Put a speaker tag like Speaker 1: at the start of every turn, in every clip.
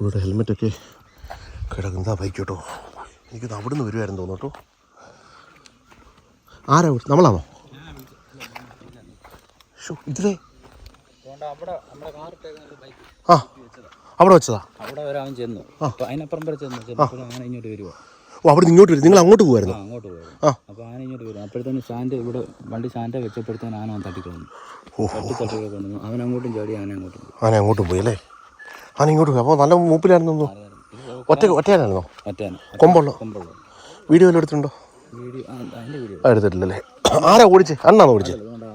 Speaker 1: ഇവിടെ ഹെൽമെറ്റൊക്കെ കിടക്കുന്നതാ ബൈക്ക് കേട്ടോ എനിക്കത് അവിടെ നിന്ന് വരുമായിരുന്നു തോന്നുന്നു കേട്ടോ. ആരാ നമ്മളാണോ? ഷോ ഇതിലേ ആ അവിടെ വെച്ചതാ.
Speaker 2: അവിടെ വരെ അവൻ ചെന്നു. അതിനപ്പുറം വരെ ചെന്നു. ചെന്നപ്പോൾ അങ്ങനെ ഇങ്ങോട്ട്
Speaker 1: ഓ അവിടെ ഇങ്ങോട്ട് വരും. നിങ്ങൾ അങ്ങോട്ട് പോകുമായിരുന്നു
Speaker 2: അങ്ങോട്ട് പോകും
Speaker 1: ആ.
Speaker 2: അപ്പൊ ആന ഇങ്ങോട്ട് വരും അപ്പോഴത്തേന് ഇവിടെ വണ്ടി സ്റ്റാൻഡ് വെച്ചപ്പോഴത്തേന് ആന അവൻ തട്ടിക്കൊണ്ടു
Speaker 1: ഓ
Speaker 2: തട്ടി തട്ടി കൊണ്ടു അവൻ അങ്ങോട്ടും ചാടി ആന അങ്ങോട്ടും
Speaker 1: ആന അങ്ങോട്ട് പോയി അല്ലേ? ആന ഇങ്ങോട്ട് അപ്പോൾ നല്ല മൂപ്പിലായിരുന്നു. ഒറ്റ ഒറ്റയാനായിരുന്നോ? കൊമ്പുള്ള. വീഡിയോ വല്ലതും എടുത്തിട്ടുണ്ടോ?
Speaker 2: ആ,
Speaker 1: ആ എടുത്തിട്ടില്ലല്ലേ. ആരാ ഓടിച്ചേ? അണ്ണാണോ ഓടിച്ചേ?
Speaker 2: അതുകൊണ്ട്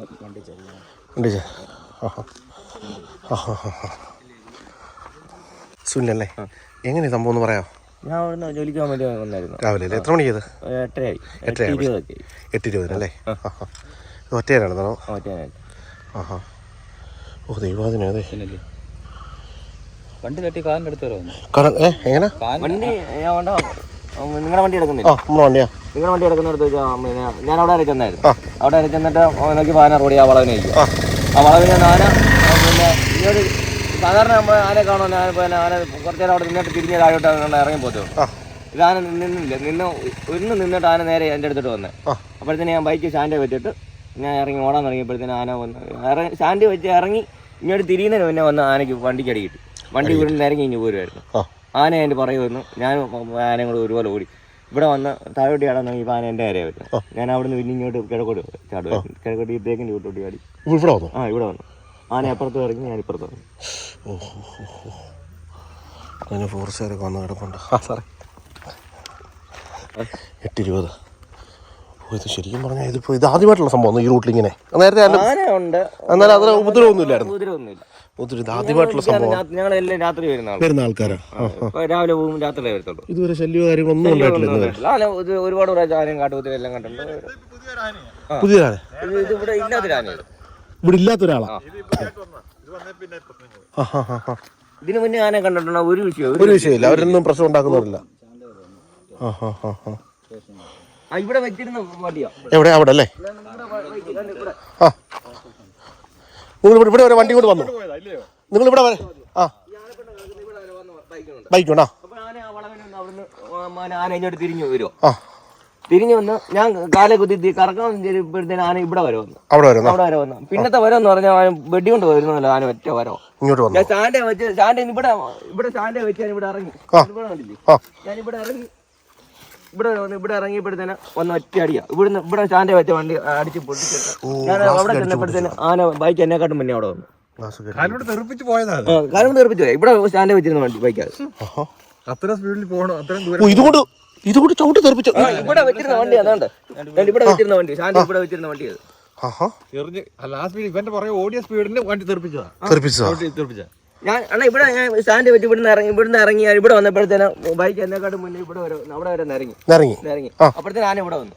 Speaker 2: ആ
Speaker 1: സുനിലല്ലേ? എങ്ങനെ സംഭവം ഒന്ന് പറയാമോ?
Speaker 3: ഞാൻ അവിടുന്ന് ജോലിക്ക് പോകാൻ വേണ്ടി വന്നായിരുന്നു
Speaker 1: രാവിലെ അല്ലേ? എത്ര മണിക്ക് ചെയ്ത്
Speaker 3: എട്ടരയായി.
Speaker 1: എട്ടരയായി.
Speaker 3: എട്ട്
Speaker 1: ഇരുപതിനല്ലേ ആഹാ ഒറ്റയാനാണെന്നോ
Speaker 3: ആ, ഒറ്റയാനായിട്ട്.
Speaker 1: ആഹാ ഓ ദൈവാദിനെ അതെ.
Speaker 2: വണ്ടി തട്ടി കാറിന്റെ അടുത്ത് വരെ വന്നു.
Speaker 1: കാരണം ഏ എങ്ങനെ?
Speaker 3: വണ്ടി ഞാൻ വേണ്ട നിങ്ങളുടെ വണ്ടി
Speaker 1: ആ വണ്ടിയാ.
Speaker 3: നിങ്ങളുടെ വണ്ടി എടുക്കുന്നിടത്ത് വെച്ചാൽ പിന്നെ ഞാൻ അവിടെ വരെ ചെന്നായിരുന്നു. അവിടെ വരെ ചെന്നിട്ട് നോക്കി റോഡി ആ വളവിനെ
Speaker 1: ആ.
Speaker 3: ആ വളവിന് ആന ആ, പിന്നെ ഇങ്ങോട്ട് സാധാരണ നമ്മൾ ആനെ കാണുമോ ഞാൻ പിന്നെ ആന കുറച്ച് നേരം അവിടെ നിന്നിട്ട് തിരിഞ്ഞ് താഴോട്ട് അങ്ങോട്ട് ഇറങ്ങി പോകത്തുള്ളൂ.
Speaker 1: ആ.
Speaker 3: ഇത് ആന നിന്നില്ല. നിന്ന് ഒന്ന് നിന്നിട്ട് ആന നേരെ എന്റെ അടുത്തിട്ട് വന്നേ.
Speaker 1: ആ.
Speaker 3: അപ്പോഴത്തേന് ഞാൻ ബൈക്ക് സ്റ്റാൻഡ് വെച്ചിട്ട് ഞാൻ ഇറങ്ങി ഓടാൻ തുടങ്ങിയപ്പോഴത്തേന് ആന വന്ന് ഇറങ്ങി സ്റ്റാൻഡ് വെച്ച് ഇറങ്ങി ഇങ്ങോട്ട് തിരിയുന്നതിന് മുന്നേ വന്ന് ആനയ്ക്ക് വണ്ടിക്ക് അടി കിട്ടി. വണ്ടി വീടിന് ഇറങ്ങി ഇങ്ങ് പോരുമായിരുന്നു ആന എന്റെ പറയുമായിരുന്നു ഞാൻ ആനയും കൂടെ ഒരുപോലെ ഓടി. ഇവിടെ വന്ന് താഴോട്ട് ചാടാൻ തുടങ്ങി ആന എന്റെ ആരെയാ വരുന്നത് ഞാൻ അവിടെ നിന്ന് പിന്നെ ഇങ്ങോട്ട് കിഴക്കോട്ട് ചാടുമായിരുന്നു കിഴക്കോട്ട് ഈ ബ്രേക്കിന്റെ വീട്ടോട്ട് ചാടി.
Speaker 1: ഇവിടെ വന്നു?
Speaker 3: ആ ഇവിടെ വന്നു. ആന അപ്പുറത്ത് ഇറങ്ങി ഞാൻ ഇപ്പുറത്ത് വന്നു
Speaker 1: അതിന് ഫോറസ്റ്റുകാരൊക്കെ വന്ന് കിടപ്പുണ്ട്. ആ സാറേ. എട്ട് ഇരുപത് ഓ ഇത് ശരിക്കും പറഞ്ഞാൽ ഇതിപ്പോൾ ഇത് ആദ്യമായിട്ടുള്ള സംഭവം ഈ റൂട്ടിൽ ഇങ്ങനെ നേരത്തെ
Speaker 3: ഉണ്ട്.
Speaker 1: എന്നാലും അതിന് ഉപദ്രവമൊന്നുമില്ലായിരുന്നു.
Speaker 3: ഉപദ്രവമൊന്നുമില്ല.
Speaker 1: ഒത്തിരി ഇത് ആദ്യമായിട്ടുള്ള സംഭവം
Speaker 3: ഞങ്ങളെല്ലാം രാത്രി വരുന്ന
Speaker 1: ആൾക്കാരാ?
Speaker 3: രാവിലെ പോകും രാത്രി വരത്തുള്ളൂ.
Speaker 1: ഇതുവരെ ശല്യമോ കാര്യങ്ങളൊന്നും ഉണ്ടായിട്ടില്ല.
Speaker 3: ആന ഇത് ഒരുപാട് പ്രാവശ്യം ആനയും കാട്ടുകുതിര എല്ലാം കണ്ടിട്ടുണ്ട്.
Speaker 1: പുതിയതാണ്
Speaker 3: ഇത് ഇത് ഇവിടെ ഇല്ലാത്തൊരു ആനയാണ്
Speaker 1: ഇവിടെ
Speaker 3: ഇതിനു മുന്നേ ആന കണ്ടിട്ടുണ്ടോ? ഒരു വിഷയം
Speaker 1: ഒരു വിഷയമില്ല. അവരൊന്നും പ്രശ്നം ഉണ്ടാക്കുന്നവരില്ല.
Speaker 3: ഇവിടെ വെച്ചിരുന്ന വണ്ടിയാ
Speaker 1: എവിടെ? അവിടെ അല്ലേ നിങ്ങൾ ഇവിടെ വണ്ടി കൊണ്ട് വന്നു? നിങ്ങൾ ഇവിടെ വരെ ആ. ബൈക്ക് ഉണ്ടോ
Speaker 3: തിരിഞ്ഞു വരുമോ
Speaker 1: ആ.
Speaker 3: തിരിഞ്ഞു വന്ന് ഞാൻ കാലെ കുത്തി കറക്കാൻ ചെല്ലുമ്പോഴത്തേന് ആന ഇവിടെ വരെ വന്നു.
Speaker 1: അവിടെ വരുന്നു?
Speaker 3: അവിടെ വരെ വന്നു. പിന്നത്തെ വരം എന്ന് പറഞ്ഞാൽ വെടി കൊണ്ട് വരുന്നല്ലോ ആന ഒറ്റ വരോ
Speaker 1: ഇങ്ങോട്ട് വന്നു?
Speaker 3: ഞാൻ സ്റ്റാൻഡേ വെച്ച് സ്റ്റാൻഡ് ഇവിടെ ഇവിടെ സ്റ്റാൻഡേ വെച്ച് ഞാൻ ഇവിടെ ഇറങ്ങി. ഇവിടെ കണ്ടില്ലേ? ഞാൻ ഇവിടെ ഇറങ്ങി ഇവിടെ വന്ന് ഇവിടെ ഇറങ്ങിയപ്പോഴത്തേന് വന്ന് ഒറ്റ അടിയാ. ഇവിടുന്ന് ഇവിടെ സ്റ്റാൻഡേ വെച്ച വണ്ടി അടിച്ച് പൊട്ടിച്ചിട്ട് ഞാൻ അവിടെ ചെന്നപ്പോഴത്തേന് ആന ബൈക്ക് എന്നെക്കാട്ടും മുന്നേ അവിടെ വന്നു.
Speaker 4: തെറിപ്പിച്ച്
Speaker 3: ആ, കാലം തീർപ്പിച്ചു പോയി. ഇവിടെ സ്റ്റാൻഡേ വെച്ചിരുന്ന വണ്ടി ബൈക്കാ.
Speaker 4: അത്ര സ്പീഡിൽ പോകണം
Speaker 1: അത്ര
Speaker 4: ദൂരം
Speaker 1: ഇതുകൊണ്ട് ഇതുകൊണ്ട് ചവിട്ട് തെറിപ്പിച്ചു.
Speaker 3: ഇവിടെ വെച്ചിരുന്ന വണ്ടി അതാണ്ട് ഞാൻ ഇവിടെ വെച്ചിരുന്ന വണ്ടി. സ്റ്റാൻഡ് ഇവിടെ വെച്ചിരുന്ന വണ്ടി അത്.
Speaker 4: എറിഞ്ഞ് അല്ല ആ സ്പീഡ് ഇവന്റെ പുറകെ ഓടിയ സ്പീഡിന് വണ്ടി തെറിപ്പിച്ചതാ.
Speaker 1: തെറിപ്പിച്ചതാ.
Speaker 4: തെറിപ്പിച്ച
Speaker 3: ഞാൻ അണ്ണാ ഇവിടെ ഞാൻ സ്റ്റാൻഡ് വെച്ച് ഇവിടുന്ന് ഇറങ്ങി ഇവിടുന്ന് ഇറങ്ങി ഞാൻ ഇവിടെ വന്നപ്പോഴത്തേനും ബൈക്ക് എന്നെക്കാട്ടും മുന്നേ ഇവിടെ വരെ അവിടെ വരെ ഇറങ്ങി
Speaker 1: ഇറങ്ങി
Speaker 3: ഇറങ്ങി. അപ്പോഴത്തേന് ആന ഇവിടെ വന്നു.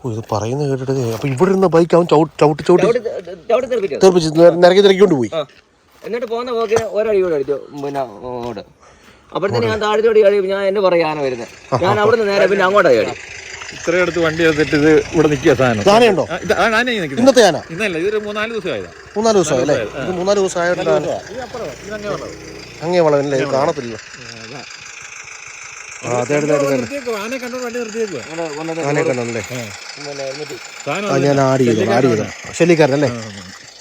Speaker 1: ഓ ഇത് പറയുന്ന കേട്ടിട്ട് അപ്പൊ ഇവിടെ ഇരുന്ന ബൈക്ക് അവൻ ചവിട്ടി ചവിട്ടി തെറിപ്പിച്ചു? നിരക്കി തിരക്കിക്കൊണ്ട് പോയി.
Speaker 3: എന്നിട്ട് പോകുന്ന പോക്ക് ഒരടി കൂടെ അടിച്ചു. പിന്നെ അങ്ങോട്ട് അപ്പോഴത്തേന് ഞാൻ താഴത്തോടി കഴിയും ഞാൻ എന്റെ പുറകെ ആന വരുന്നത് ഞാൻ അവിടുന്ന് നേരെ പിന്നെ അങ്ങോട്ടാ കഴിയും
Speaker 4: ഇത്രയും അടുത്ത് വണ്ടി എടുത്തിട്ട് ഇത് ഇവിടെ നിൽക്കുക സാധനം.
Speaker 1: ഇന്നത്തെ ആന?
Speaker 4: ഇന്നല്ല ഇതൊരു മൂന്നാൽ ദിവസമായതാ.
Speaker 1: മൂന്നാൽ ദിവസമായി അല്ലേ? ഇത് മൂന്നാൽ ദിവസം ആയിട്ടില്ല അങ്ങേ വളവല്ലേ കാണത്തില്ല ഞാൻ ആഡ് ചെയ്തു ആഡ് ചെയ്തു ശല്യക്കാരനല്ലേ?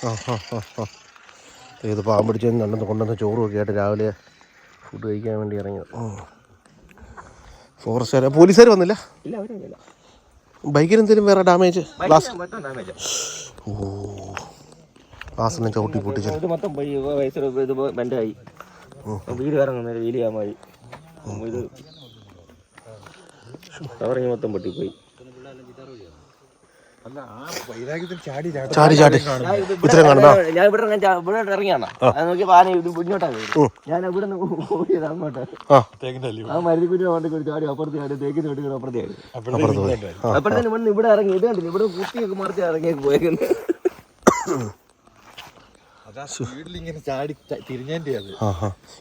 Speaker 1: ആ ആ. ആ ആ ഇത് പാമ്പ് പിടിച്ചതിന് രണ്ടെന്ന് കൊണ്ടുവന്ന ചോറും ആയിട്ട് രാവിലെ ഫുഡ് കഴിക്കാൻ വേണ്ടി ഇറങ്ങി ഫോറസ്റ്റുകാർ പോലീസുകാർ വന്നില്ല? ബൈക്കിന് എന്തെങ്കിലും വേറെ ഡാമേജ് ഗ്ലാസ് ഓ. ഗ്ലാസ് ചവിട്ടി പൊട്ടിച്ചു
Speaker 3: വീട് ഇറങ്ങുന്നില്ല വീൽ ചെയ്യാൻ മതി ഇത് കവറിങ് മൊത്തം പൊട്ടിപ്പോയി.
Speaker 4: ചാടി
Speaker 1: ചാടി ഇത്രയും കാണുന്നോ.
Speaker 3: ഞാൻ ഇവിടെ ഇവിടെ ഇറങ്ങിയാണ്. അത് നോക്കിയപ്പോ ആന ഇത് ഇങ്ങോട്ടാണ് ഞാൻ ഇവിടെ നിന്ന് ഓടിയത് അങ്ങോട്ട്.
Speaker 1: ആ.
Speaker 3: കുഞ്ഞു കൊണ്ട് കൂടി ചാടി അപ്പുറത്ത് തേക്കിന് അപ്പുറത്തേന് ഇവിടെ ഇറങ്ങി ഇത് കണ്ടില്ല? ഇവിടെ കുത്തിയൊക്കെ മറിച്ച് പോയേക്കുന്നത്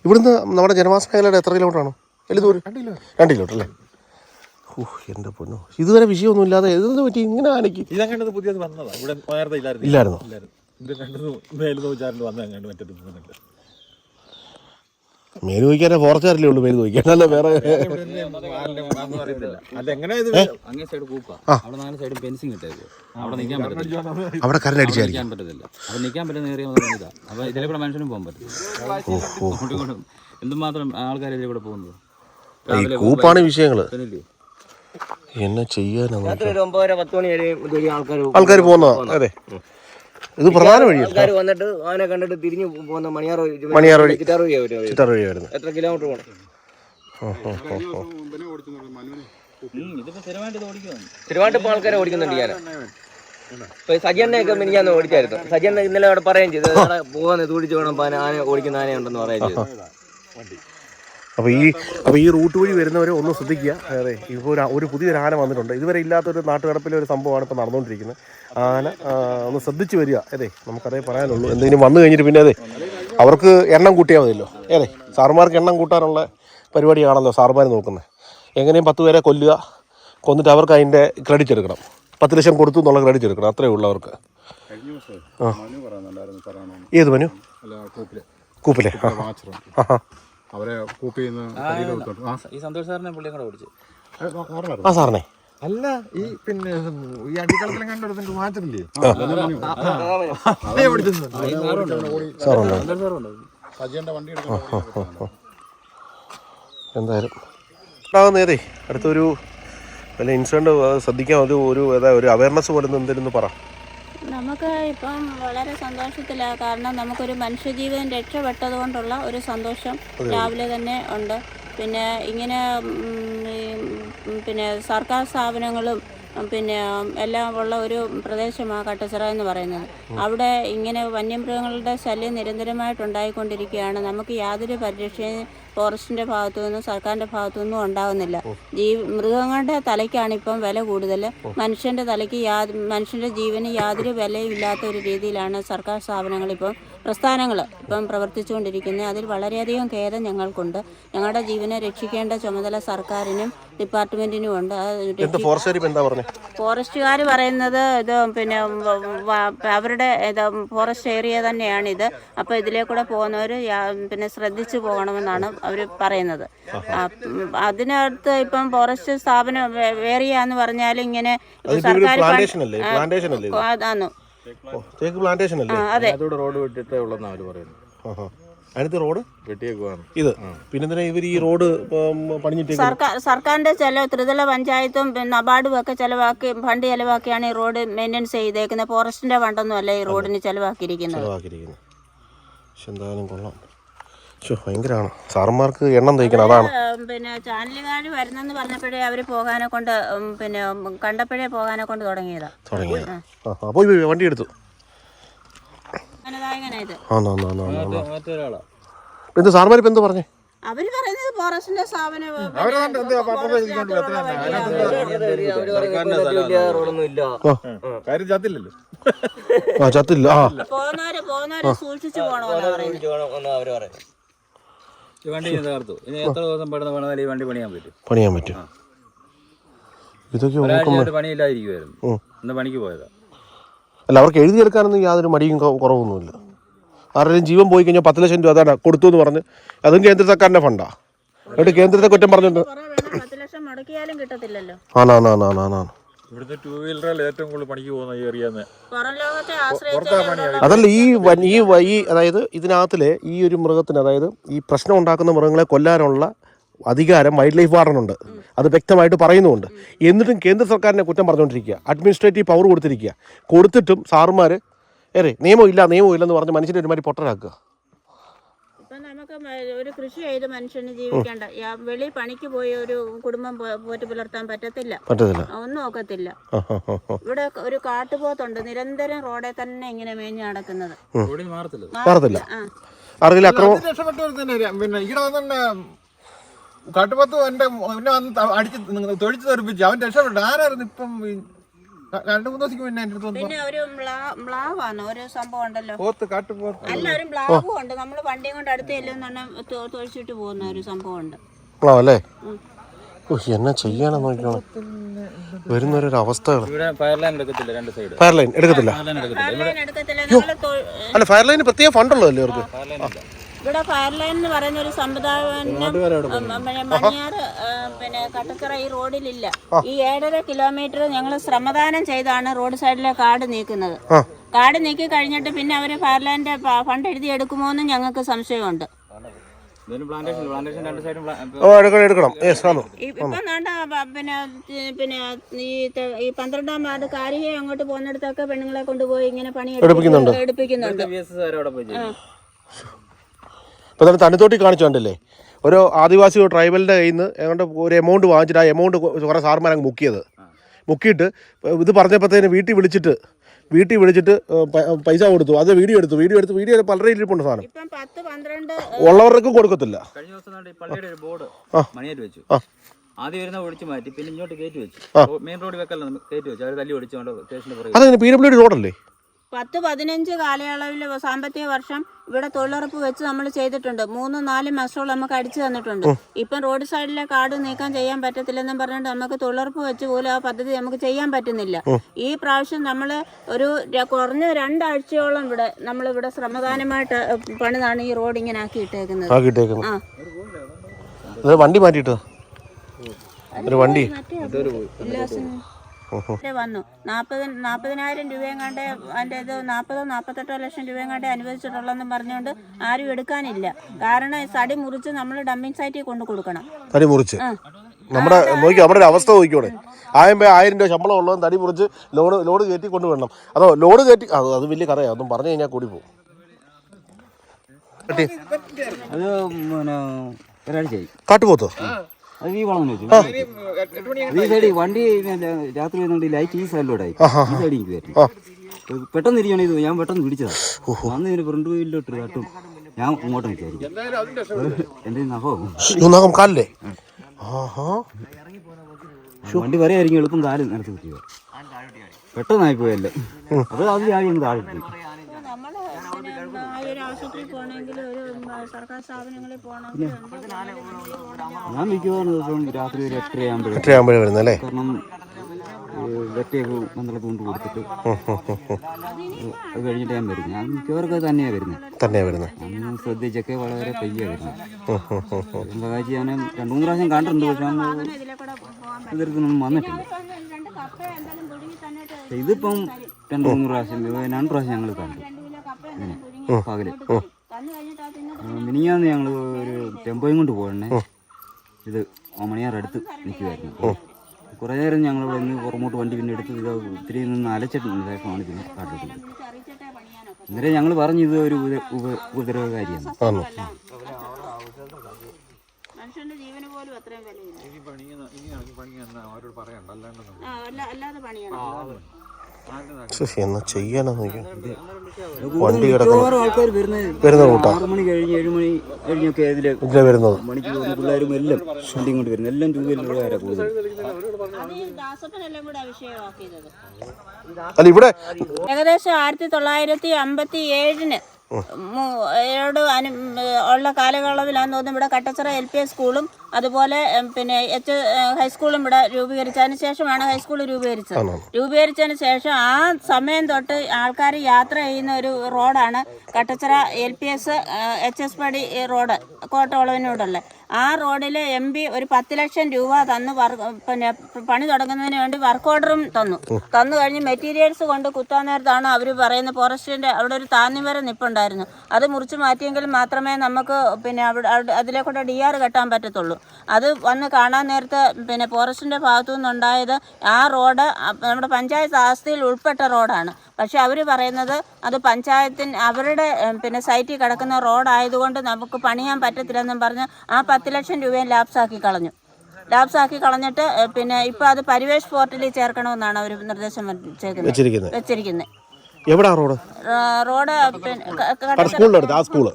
Speaker 1: ഇവിടുന്ന് നമ്മുടെ ജനവാസ മേഖലയുടെ എത്ര കിലോമീറ്റർ ആണ്? വലിയ ദൂരം രണ്ട് കിലോമീറ്റർ അല്ലേ? എന്റെ പൊന്നു. ഇതുവരെ വിഷയമൊന്നും ഇല്ലാതെ എന്ത് പറ്റി ഇങ്ങനെ ആനയ്ക്ക്
Speaker 4: കണ്ടത് പുതിയത് വന്നതാ. ഇവിടെ നേരത്തെ ഇല്ലായിരുന്നു.
Speaker 1: ഇല്ലായിരുന്നോ?
Speaker 4: ഇത് കണ്ടത് മേലുന്ന വിചാരം വന്ന അങ്ങോട്ട് മറ്റേ നിന്നിട്ട്
Speaker 1: മേൽ നോക്കിയാലേ ഫോറസ്റ്റുകാരല്ലേ ഉള്ളൂ മേൽ നോക്കിയാൽ അല്ല വേറെ
Speaker 4: അറിയത്തില്ല. അല്ല എങ്ങനെയാ ഇത്
Speaker 2: അങ്ങേ സൈഡ് കൂപ്പ. അവിടെ നാല് അടിച്ചായിരിക്കും. ഇതാ. എന്തുമാത്രം ആൾക്കാർ പോകുന്നത്?
Speaker 1: ഈ കൂപ്പാണ്
Speaker 2: വിഷയങ്ങൾ?
Speaker 1: എന്നെ ചെയ്യാനാണ്
Speaker 3: രാത്രി ഒരു ഒമ്പതര പത്ത് മണി വരെയും ഇതുവഴി ആൾക്കാർ
Speaker 1: ആൾക്കാർ അതെ. ഇത് പ്രധാന വഴി
Speaker 3: ആൾക്കാർ വന്നിട്ട് ആനെ കണ്ടിട്ട് തിരിഞ്ഞു പോകുന്ന മണിയാർ വഴി
Speaker 1: മണിയാർ വഴി.
Speaker 3: ചിറ്റാർ വഴി വരുന്നത്. അവർ.
Speaker 1: ചിറ്റാർ വഴിയായിരുന്നു
Speaker 3: എത്ര കിലോമീറ്റർ പോകണം തിരുവാണ്ട് ഇപ്പോൾ ആൾക്കാരെ ഓടിക്കുന്നുണ്ട് ഞാൻ ഒക്കെ മിനിഞ്ഞാന്ന് ഓടിച്ചായിരുന്നു. സജീറിനെ ഇന്നലെ അവിടെ പറയുകയും ചെയ്തു. പോകാൻ ഇത് ഓടിച്ചു വേണം ആന ഓടിക്കുന്ന ആനയുണ്ടെന്ന് പറയുകയും ചെയ്തു.
Speaker 1: അപ്പോൾ ഈ അപ്പോൾ ഈ റൂട്ട് വഴി വരുന്നവരെ ഒന്ന് ശ്രദ്ധിക്കുക. അതെ ഇപ്പോൾ ഒരു ഒരു പുതിയൊരു ആന വന്നിട്ടുണ്ട്. ഇതുവരെ ഇല്ലാത്തൊരു നാട്ടുകടപ്പിലെ ഒരു സംഭവമാണ് ഇപ്പോൾ നടന്നുകൊണ്ടിരിക്കുന്നത്. ആന ഒന്ന് ശ്രദ്ധിച്ച് വരിക. അതെ നമുക്കതേ പറയാനുള്ളൂ. എന്തെങ്കിലും വന്നു കഴിഞ്ഞിട്ട് പിന്നെ അതെ അവർക്ക് എണ്ണം കൂട്ടിയാൽ മതിയല്ലോ. അതെ സാറുമാർക്ക് എണ്ണം കൂട്ടാനുള്ള പരിപാടിയാണല്ലോ സാറുമാർ നോക്കുന്നത്. എങ്ങനെയും പത്ത് പേരെ കൊല്ലുക. കൊന്നിട്ട് അവർക്ക് അതിന്റെ ക്രെഡിറ്റ് എടുക്കണം. പത്ത് ലക്ഷം കൊടുത്തു എന്നുള്ള ക്രെഡിറ്റ് എടുക്കണം. അത്രേ ഉള്ളൂ അവർക്ക്. ആ. ഏത് മനു? കൂപ്പിൽ. ആ, ആ.
Speaker 4: അവരെ കൂപ്പി ചെയ്യുന്ന
Speaker 2: ഈ സന്തോഷ് സാറിനെ പുള്ളിയും കൂടെ ഓടിച്ചു
Speaker 1: ആ സാറിനെ
Speaker 4: അല്ല ഈ പിന്നെ ഈ അടിക്കളത്തിലും കണ്ടെടുത്തിട്ട് മാറ്റില്ലേ
Speaker 1: എന്തായാലും ഉണ്ടാകുന്നേതേ അടുത്തൊരു വല്ല ഇൻസിഡന്റ് ശ്രദ്ധിക്കാൻ അത് ഒരു ഒരു അവയർനെസ് പോലെ എന്തെങ്കിലും പറ
Speaker 5: നമുക്ക് ഇപ്പം വളരെ സന്തോഷത്തിലാണ് കാരണം നമുക്കൊരു മനുഷ്യജീവൻ രക്ഷപ്പെട്ടത് കൊണ്ടുള്ള ഒരു സന്തോഷം രാവിലെ തന്നെ ഉണ്ട്. പിന്നെ ഇങ്ങനെ പിന്നെ സർക്കാർ സ്ഥാപനങ്ങളും പിന്നെ എല്ലാം ഉള്ള ഒരു പ്രദേശമാണ് കട്ടച്ചിറ എന്ന് പറയുന്നത്. അവിടെ ഇങ്ങനെ വന്യമൃഗങ്ങളുടെ ശല്യം നിരന്തരമായിട്ടുണ്ടായിക്കൊണ്ടിരിക്കുകയാണ് നമുക്ക് യാതൊരു പരിരക്ഷയും ഫോറസ്റ്റിന്റെ ഭാഗത്തു നിന്നും സർക്കാരിന്റെ ഭാഗത്തു നിന്നും ഉണ്ടാവുന്നില്ല ജീ മൃഗങ്ങളുടെ തലയ്ക്കാണ് ഇപ്പം വില കൂടുതൽ. മനുഷ്യന്റെ തലയ്ക്ക് യാ മനുഷ്യന്റെ ജീവന് യാതൊരു വിലയും ഇല്ലാത്ത ഒരു രീതിയിലാണ് സർക്കാർ സ്ഥാപനങ്ങൾ ഇപ്പം പ്രസ്ഥാനങ്ങൾ ഇപ്പം പ്രവർത്തിച്ചുകൊണ്ടിരിക്കുന്നത്. അതിൽ വളരെയധികം ഖേദം ഞങ്ങൾക്കുണ്ട്. ഞങ്ങളുടെ ജീവനെ രക്ഷിക്കേണ്ട ചുമതല സർക്കാരിനും ഡിപ്പാർട്ട്മെന്റിനും ഉണ്ട്.
Speaker 1: ഫോറസ്റ്റുകാർ
Speaker 5: പറയുന്നത് ഇത് പിന്നെ അവരുടെ ഇത് ഫോറസ്റ്റ് ഏരിയ തന്നെയാണ് അപ്പോൾ അപ്പൊ ഇതിലേക്കൂടെ പോകുന്നവർ പിന്നെ ശ്രദ്ധിച്ചു പോകണമെന്നാണ് അവർ പറയുന്നത്. അതിനകത്ത് അതിനടുത്ത് ഇപ്പം ഫോറസ്റ്റ് സ്ഥാപനം വേറെയാന്ന് പറഞ്ഞാൽ ഇങ്ങനെ സർക്കാർ
Speaker 1: പ്ലാന്റേഷൻ അല്ലേ? പ്ലാന്റേഷൻ അല്ലേ ഇത്?
Speaker 5: അതാന്നു.
Speaker 1: പ്ലാന്റേഷൻ അല്ലേ?
Speaker 5: അതെ.
Speaker 4: റോഡ് വിട്ടിട്ടേ ഉള്ളെന്നാ അവർ പറയുന്നത്.
Speaker 1: അതിനകത്ത് റോഡ്?
Speaker 4: വെട്ടിയേക്കുവാണ്
Speaker 1: ഇത്? പിന്നെന്തിനാ ഇവർ ഈ റോഡ്
Speaker 5: സർക്കാർ സർക്കാരിന്റെ ചില ത്രിതല പഞ്ചായത്തും പിന്നെ നബാർഡും ഒക്കെ ചെലവാക്കി ഫണ്ട് ചെലവാക്കിയാണ് ഈ റോഡ് മെയിന്റെനൻസ് ചെയ്തേക്കുന്നത് ഫോറസ്റ്റിന്റെ ഫണ്ടൊന്നും അല്ല ഈ റോഡിന് ചെലവാക്കിയിരിക്കുന്നത്.
Speaker 1: ചിലവാക്കിയിരിക്കുന്നത്. പക്ഷെ എന്തായാലും കൊള്ളാം. ഭയങ്കരമാണ് സാറന്മാർക്ക് എണ്ണം തയ്ക്കണം അതാണ്.
Speaker 5: പിന്നെ ചാനലുകാർ വരുന്നെന്ന് പറഞ്ഞപ്പോഴേ അവർ പോകാനെ കൊണ്ട് പിന്നെ കണ്ടപ്പോഴേ പോകാനെ കൊണ്ട് തുടങ്ങിയതാ.
Speaker 1: വണ്ടി എടുത്തു. എന്ത് സാറന്മാർ ഇപ്പം എന്ത് പറഞ്ഞേ?
Speaker 5: അവർ പറയുന്നത് ഫോറസ്റ്റിന്റെ സ്ഥാപനം
Speaker 1: ചത്തില്ല.
Speaker 5: പോകുന്നവരെ പോകുന്നവരെ സൂക്ഷിച്ചു പോണോ പറയുന്നത്
Speaker 2: വണ്ടി ഇനി തകർത്തു ഇനി എത്ര ദിവസം പെടുന്ന പണിതാൽ ഈ വണ്ടി പണിയാൻ പറ്റും.
Speaker 1: പണിയാൻ പറ്റും. ഇതൊക്കെ നോക്കുമ്പോൾ
Speaker 2: ഒരാഴ്ചയായിട്ട് പണിയില്ലായിരിക്കുമായിരുന്നു
Speaker 1: ഉം.
Speaker 2: ഇന്ന് പണിക്ക് പോയതാ.
Speaker 1: അല്ല അവർക്ക് എഴുതി എഴുതിയെടുക്കാനൊന്നും യാതൊരു മടിയും കുറവൊന്നുമില്ല. ആരുടെയും ജീവൻ പോയി കഴിഞ്ഞാൽ പത്ത് ലക്ഷം രൂപ അതാണ് കൊടുത്തു എന്ന് പറഞ്ഞ് അതും കേന്ദ്ര സർക്കാരിന്റെ ഫണ്ടാ എന്നിട്ട് കേന്ദ്രത്തെ കുറ്റം പറഞ്ഞിട്ട്
Speaker 5: കുറെ വേണം. പത്ത് ലക്ഷം മുടക്കിയാലും കിട്ടത്തില്ലല്ലോ.
Speaker 1: ആണാണാണാണാണ്
Speaker 4: ഇവിടുത്തെ ടൂ വീലറിൽ ഏറ്റവും കൂടുതൽ പണിക്ക് പോകുന്ന
Speaker 1: അതല്ല ഈ ഈ വ- ഈ അതായത് ഇതിനകത്തിലെ ഈ ഒരു മൃഗത്തിന് അതായത് ഈ പ്രശ്നം ഉണ്ടാക്കുന്ന മൃഗങ്ങളെ കൊല്ലാനുള്ള അധികാരം വൈൽഡ് ലൈഫ് വാർഡനുണ്ട് അത് വ്യക്തമായിട്ട് പറയുന്നുണ്ട് എന്നിട്ടും കേന്ദ്ര സർക്കാരിനെ കുറ്റം പറഞ്ഞുകൊണ്ടിരിക്കുക. അഡ്മിനിസ്ട്രേറ്റീവ് പവർ കൊടുത്തിരിക്കുക. കൊടുത്തിട്ടും സാറുമാർ ഏറെ നിയമം ഇല്ല നിയമം ഇല്ലെന്ന് പറഞ്ഞ് മനുഷ്യനെ ഒരുമാതിരി പൊട്ടരാക്കുക.
Speaker 5: ഇപ്പൊ നമുക്ക് ഒരു കൃഷി ചെയ്ത് മനുഷ്യന് ജീവിക്കേണ്ട. യാ- വെളി പണിക്ക് പോയി ഒരു കുടുംബം പോറ്റി പുലർത്താൻ പറ്റത്തില്ല.
Speaker 1: പറ്റത്തില്ല.
Speaker 5: ഒന്നും ഒക്കത്തില്ല ഇവിടെ ഒരു കാട്ടുപോത്തുണ്ട്. നിരന്തരം റോഡിൽ തന്നെ ഇങ്ങനെ മേഞ്ഞു നടക്കുന്നത്.
Speaker 2: മാറത്തില്ല.
Speaker 4: തന്നെ പിന്നെ ഇവിടെ വന്നെ കാട്ടുപത്ത് എന്റെ അടിച്ച് തൊഴിച്ചു തെറിപ്പിച്ചു അവൻ രക്ഷപ്പെട്ടു. ആരായിരുന്നു ഇപ്പം രണ്ടു മൂന്ന് ദിവസം അടുത്ത്
Speaker 5: പിന്നെ ഒരു മ്ലാവാണ് ഒരു സംഭവം ഉണ്ടല്ലോ.
Speaker 4: പോത്ത് കാട്ടുപോത്ത്
Speaker 5: അല്ല ഒരു മ്ലാവും ഉണ്ട്. നമ്മൾ വണ്ടിയും കൊണ്ട് അടുത്ത് ചെല്ലുന്ന തൊഴിച്ചിട്ട് പോകുന്ന ഒരു സംഭവം ഉണ്ട്.
Speaker 1: ആ അല്ലേ? എന്നാ ചെയ്യാനാ നോക്കണം വരുന്നൊരു അവസ്ഥകൾ
Speaker 2: ഫയർലൈൻ ഫയർ ലൈൻ എടുക്കത്തില്ല
Speaker 1: അല്ല ഫയർലൈന് പ്രത്യേക ഫണ്ടുള്ളതല്ലേ അവർക്ക്
Speaker 2: ഫയർ ലൈൻ ഇല്ല.
Speaker 5: ഇവിടെ ഫയർലൈൻ എന്ന് പറയുന്ന ഒരു സംവിധാനം മണിയാറ് ആ, പിന്നെ കട്ടക്കറ ഈ റോഡിലില്ല. ഈ ഏഴര കിലോമീറ്റർ ഞങ്ങൾ ശ്രമദാനം ചെയ്താണ് റോഡ് സൈഡിലെ കാട് നീക്കുന്നത്. കാട് നീക്കി കഴിഞ്ഞിട്ട് പിന്നെ അവർ ഫയർലൈന്റെ ഫണ്ട് എഴുതി എടുക്കുമോ എന്ന് ഞങ്ങൾക്ക് സംശയമുണ്ട്. പിന്നെ ഈ പന്ത്രണ്ടാം വാർഡ് കാര്യം അങ്ങോട്ട് പോകുന്നിടത്തൊക്കെ പെണ്ണുങ്ങളെ കൊണ്ടുപോയി ഇങ്ങനെ പണി
Speaker 1: എടുപ്പിക്കുന്നുണ്ട്.
Speaker 5: എടുപ്പിക്കുന്നുണ്ട്.
Speaker 1: ഇപ്പോൾ തന്നെ തണ്ണിത്തോട്ടി കാണിച്ചുണ്ടല്ലേ ഒരു ആദിവാസി ട്രൈബലിന്റെ കയ്യിൽ നിന്ന് ഏതാണ്ട് ഒരു എമൗണ്ട് വാങ്ങിച്ചിട്ട് ആ എമൗണ്ട് കുറേ സാർമാർ അങ്ങ് മുക്കിയത്. മുക്കിയിട്ട് ഇത് പറഞ്ഞപ്പോഴത്തേന് വീട്ടിൽ വിളിച്ചിട്ട് വീട്ടിൽ വിളിച്ചിട്ട് പൈസ കൊടുത്തു. അത് വീഡിയോ എടുത്തു വീഡിയോ എടുത്ത് വീഡിയോ പലരുടെ ഇരിപ്പുണ്ട് സാധനം. ഉള്ളവർക്കും കൊടുക്കത്തില്ല.
Speaker 2: കഴിഞ്ഞ ദിവസം ബോർഡ് മണിയായിട്ട് വെച്ചു.
Speaker 1: ആ.
Speaker 2: ആദ്യം വരുന്ന ഒഴിച്ച് മാറ്റി പിന്നെ ഇങ്ങോട്ട് കയറ്റി വെച്ചു. മെയിൻ റോഡ് വെക്കല്ല കയറ്റി വെച്ചു. അവർ തല്ലി ഒടിച്ചുകൊണ്ട് സ്റ്റേഷന്റെ പുറകെ
Speaker 1: അതങ്ങനെ പി ഡബ്ല്യു ഡി റോഡല്ലേ
Speaker 5: പത്ത് പതിനഞ്ച് കാലയളവിൽ സാമ്പത്തിക വർഷം ഇവിടെ തൊഴിലുറപ്പ് വെച്ച് നമ്മൾ ചെയ്തിട്ടുണ്ട്. മൂന്ന് നാല് മാസത്തോളം നമുക്ക് അടിച്ചു തന്നിട്ടുണ്ട്. ഇപ്പം റോഡ് സൈഡിലെ കാട് നീക്കാൻ ചെയ്യാൻ പറ്റത്തില്ലെന്നും പറഞ്ഞിട്ട് നമുക്ക് തൊഴിലുറപ്പ് വെച്ച് പോലും ആ പദ്ധതി നമുക്ക് ചെയ്യാൻ പറ്റുന്നില്ല. ഈ പ്രാവശ്യം നമ്മൾ ഒരു കുറഞ്ഞ രണ്ടാഴ്ചയോളം ഇവിടെ നമ്മൾ ഇവിടെ ശ്രമദാനമായിട്ട് പണിതാണ് ഈ റോഡ് ഇങ്ങനെ ആക്കി ഇട്ടേക്കുന്നത്.
Speaker 1: ആക്കിയിട്ടേക്കുന്നു
Speaker 5: ആ.
Speaker 1: വണ്ടി മാറ്റിയിട്ടോ ഒരു വണ്ടി?
Speaker 5: വന്നു. നാൽപ്പത് നാൽപ്പതിനായിരം രൂപയും കണ്ട് അതിന്റെ ഇത് നാൽപ്പതോ നാൽപ്പത്തെട്ടോ ലക്ഷം രൂപയും കണ്ട് അനുവദിച്ചിട്ടുള്ളതെന്ന് പറഞ്ഞുകൊണ്ട് ആരും എടുക്കാനില്ല. കാരണം തടി സടി മുറിച്ച് നമ്മൾ ഡമ്പിങ് സൈറ്റിൽ കൊണ്ടു കൊടുക്കണം.
Speaker 1: തടി മുറിച്ച്. നമ്മുടെ നോക്കി നമ്മുടെ ഒരു അവസ്ഥ നോക്കിയോടെ. ആയിരം രൂപ ആയിരം രൂപ ശമ്പളം ഉള്ളതും തടി മുറിച്ച് ലോഡ് ലോഡ് കയറ്റി കൊണ്ടുവരണം. അതോ ലോഡ് കയറ്റി അത് അത് വലിയ കഥയാണ് അതൊന്നും പറഞ്ഞു കഴിഞ്ഞാൽ കൂടി പോകും.
Speaker 2: അത്
Speaker 1: കാട്ടുപോത്തോ?
Speaker 2: അത് ഈ വളം വെച്ചു. ഈ സൈഡ് വണ്ടി രാത്രി വരുന്നുണ്ട് ലൈറ്റ് ഈ സൈഡിലൂടെ ആയി ഈ സൈഡിൽ എനിക്ക് വരുന്നു പെട്ടെന്ന് ഇരിക്കണം ഇത് ഞാൻ പെട്ടെന്ന് പിടിച്ചതാ. വന്ന് ഇതിന് ഫ്രണ്ട് വീലിലോട്ട് കാട്ടും. ഞാൻ ഇങ്ങോട്ട് വിചാരിക്കും എന്റെ നഖവും
Speaker 1: നഖം കാലില്ലേ ആഹാ.
Speaker 2: വണ്ടി പറയായിരിക്കും എളുപ്പം കാൽ നിലത്ത് കിട്ടിയോ പെട്ടെന്നായി പോയല്ലോ. അപ്പോൾ അത് ആയി ഒന്ന് താഴെ പോയി
Speaker 5: സർക്കാർ സ്ഥാപനങ്ങളിൽ പോകണമെങ്കിൽ
Speaker 2: ഞാൻ മിക്കവാറും ദിവസവും രാത്രി ഒരു എട്ടരയാകുമ്പോഴേ
Speaker 1: എത്രയാകുമ്പോഴേ വരുന്നല്ലേ
Speaker 2: കാരണം വെറ്റയൊക്കെ പന്ത്രണ്ട് കൊണ്ട് കൊടുത്തിട്ട് അത് കഴിഞ്ഞിട്ട് ഞാൻ വരും ഞാൻ മിക്കവാറൊക്കെ തന്നെയാണ് വരുന്നത്
Speaker 1: തന്നെയാ വരുന്നത്
Speaker 2: ഞാൻ ശ്രദ്ധിച്ചൊക്കെ വളരെ പയ്യ വരുന്നത് ബഗാജി ഞാൻ രണ്ടു മൂന്ന് പ്രാവശ്യം കണ്ടിട്ടുണ്ട് പക്ഷെ നമ്മൾ
Speaker 5: ഇതിലെ കൂടെ പോകാൻ
Speaker 2: ഇതൊന്നും വന്നിട്ടില്ല. ഇതിപ്പം രണ്ടു മൂന്ന് പ്രാവശ്യം രണ്ട് പ്രാവശ്യം ഞങ്ങൾ കണ്ടു. പകൽ. മിനിഞ്ഞാന്ന് ഞങ്ങൾ ഒരു ടെമ്പോയും കൊണ്ട് പോകണേ. ഇത് ഓമണിയാർ അടുത്ത് നിൽക്കുമായിരുന്നു കുറേ നേരം ഞങ്ങൾ ഇവിടെ നിന്ന് പുറമോട്ട് വണ്ടി പിന്നെ എടുത്ത് ഇത് ഒത്തിരി നിന്ന് അലച്ചിട്ടുണ്ട് ശേഷമാണ് ഇതിന് കാട്ടിട്ടുണ്ട് ഇന്നലെ ഞങ്ങൾ പറഞ്ഞു ഇത് ഒരു ഉപ ഉപ ഉപദ്രവകാരിയാണ്.
Speaker 5: മനുഷ്യന്റെ ജീവന് പോലും അത്രയും വിലയില്ല.
Speaker 4: ഇനി പണിയാണ് ഇനി ഇറങ്ങി പണിയാണ് അവരോട് പറയണ്ട. അല്ലാണ്ട്
Speaker 5: അല്ല- അല്ലാതെ പണിയാണ്.
Speaker 1: എന്നാ ചെയ്യണം
Speaker 2: വണ്ടി
Speaker 1: വരുന്ന കൂട്ടാ.
Speaker 2: ആറ് മണി കഴിഞ്ഞ് ഏഴ് മണി കഴിഞ്ഞൊക്കെ ഇതിലെ
Speaker 1: ഇതിലെ വരുന്നത്.
Speaker 2: മണിക്ക് പോകുന്ന പിള്ളേരും എല്ലാം കൊണ്ട് വരുന്നത്. ടൂ വീലറുകാരാണ് കൂടുതൽ
Speaker 1: അല്ല ഇവിടെ
Speaker 5: ഏകദേശം ആയിരത്തി തൊള്ളായിരത്തി അമ്പത്തി ഏഴിന് ഉള്ള കാലയളവിലാന്ന് തോന്നുന്നു ഇവിടെ കട്ടച്ചിറ എൽ പി എസ് സ്കൂളും അതുപോലെ പിന്നെ എച്ച് ഹൈസ്കൂളും ഇവിടെ രൂപീകരിച്ചതിന് ശേഷമാണ് ഹൈസ്കൂൾ രൂപീകരിച്ചത്. രൂപീകരിച്ചതിന് ശേഷം ആ സമയം തൊട്ട് ആൾക്കാർ യാത്ര ചെയ്യുന്ന ഒരു റോഡാണ് Kattachira L P S H S പടി റോഡ് കോട്ടവളവിനോടുള്ള ആ റോഡിൽ എം പി ഒരു പത്ത് ലക്ഷം രൂപ തന്നു പിന്നെ പണി തുടങ്ങുന്നതിന് വേണ്ടി വർക്ക് ഓർഡറും തന്നു. തന്നു കഴിഞ്ഞ് മെറ്റീരിയൽസ് കൊണ്ട് കുത്താൻ നേരത്താണ് അവർ പറയുന്നത് ഫോറസ്റ്റിന്റെ അവിടെ ഒരു താന്നിമരം നിപ്പുണ്ടായിരുന്നു. അത് മുറിച്ച് മാറ്റിയെങ്കിൽ മാത്രമേ നമുക്ക് പിന്നെ അവിടെ അവിടെ അതിലെ കൂടെ ഡി ആർ കെട്ടാൻ പറ്റത്തുള്ളൂ. അത് വന്ന് കാണാൻ നേരത്തെ പിന്നെ ഫോറസ്റ്റിന്റെ ഭാഗത്തു നിന്നുണ്ടായത് ആ റോഡ് നമ്മുടെ പഞ്ചായത്ത് ആസ്തിയിൽ ഉൾപ്പെട്ട റോഡാണ്. പക്ഷേ അവർ പറയുന്നത് അത് പഞ്ചായത്തിന് അവരുടെ പിന്നെ സൈറ്റിൽ കിടക്കുന്ന റോഡായതുകൊണ്ട് നമുക്ക് പണിയാൻ പറ്റത്തില്ലെന്നും പറഞ്ഞ് ആ പത്ത് ലക്ഷം രൂപയും ലാപ്സാക്കി കളഞ്ഞു. ലാപ്സാക്കി കളഞ്ഞിട്ട് പിന്നെ ഇപ്പോൾ അത് പരിവേഷ് പോർട്ടലിൽ ചേർക്കണമെന്നാണ് അവർ നിർദ്ദേശം
Speaker 1: വെച്ചിരിക്കുന്നത്.
Speaker 5: വെച്ചിരിക്കുന്നത്
Speaker 1: എവിടാ റോഡ്?
Speaker 5: റോഡ്
Speaker 1: അടുത്ത് ആ
Speaker 5: സ്കൂൾ.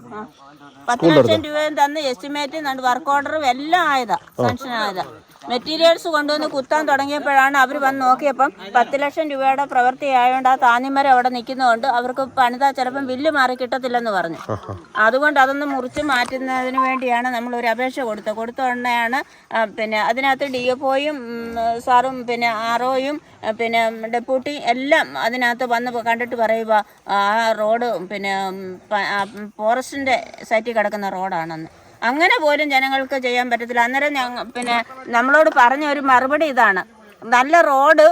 Speaker 5: പത്ത് ലക്ഷം രൂപയും തന്ന് എസ്റ്റിമേറ്റ് വർക്ക് ഓർഡറും എല്ലാം ആയതാ സാങ്ഷൻ ആയതാ. മെറ്റീരിയൽസ് കൊണ്ടുവന്ന് കുത്താൻ തുടങ്ങിയപ്പോഴാണ് അവർ വന്ന് നോക്കിയപ്പം പത്ത് ലക്ഷം രൂപയുടെ പ്രവൃത്തി ആയതുകൊണ്ട് ആ താന്നിമരം അവിടെ നിൽക്കുന്നതുകൊണ്ട് അവർക്ക് പണിത ചിലപ്പം വില്ല് മാറി കിട്ടത്തില്ലെന്ന് പറഞ്ഞു. അതുകൊണ്ട് അതൊന്ന് മുറിച്ച് മാറ്റുന്നതിന് വേണ്ടിയാണ് നമ്മൾ ഒരു അപേക്ഷ കൊടുത്തത്. കൊടുത്ത ഉടനെയാണ് പിന്നെ അതിനകത്ത് ഡി എഫ് ഒയും സാറും പിന്നെ ആർ ഒയും പിന്നെ ഡെപ്യൂട്ടി എല്ലാം അതിനകത്ത് വന്ന് കണ്ടിട്ട് പറയുക ആ റോഡ് പിന്നെ ഫോറസ്റ്റിന്റെ സൈറ്റിൽ കിടക്കുന്ന റോഡാണെന്ന്. അങ്ങനെ പോലും ജനങ്ങൾക്ക് ചെയ്യാൻ പറ്റത്തില്ല. അന്നേരം ഞങ്ങൾ പിന്നെ നമ്മളോട് പറഞ്ഞ ഒരു മറുപടി ഇതാണ്. നല്ല റോഡ്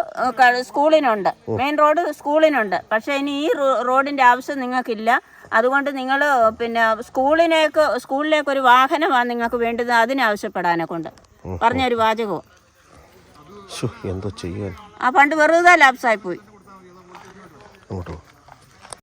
Speaker 5: സ്കൂളിനുണ്ട്. മെയിൻ റോഡ് സ്കൂളിനുണ്ട്. പക്ഷെ ഇനി ഈ റോഡിന്റെ റോഡിന്റെ ആവശ്യം നിങ്ങൾക്കില്ല. അതുകൊണ്ട് നിങ്ങൾ പിന്നെ സ്കൂളിലേക്ക് സ്കൂളിലേക്ക് ഒരു വാഹനമാണ് നിങ്ങൾക്ക് വേണ്ടത് അതിനാവശ്യപ്പെടാനെ കൊണ്ട്. പറഞ്ഞൊരു വാചകവും.
Speaker 1: എന്തോ ചെയ്യാൻ.
Speaker 5: ആ പണ്ട് വെറുതെ ലാപ്സായി പോയി.
Speaker 1: അങ്ങോട്ട്.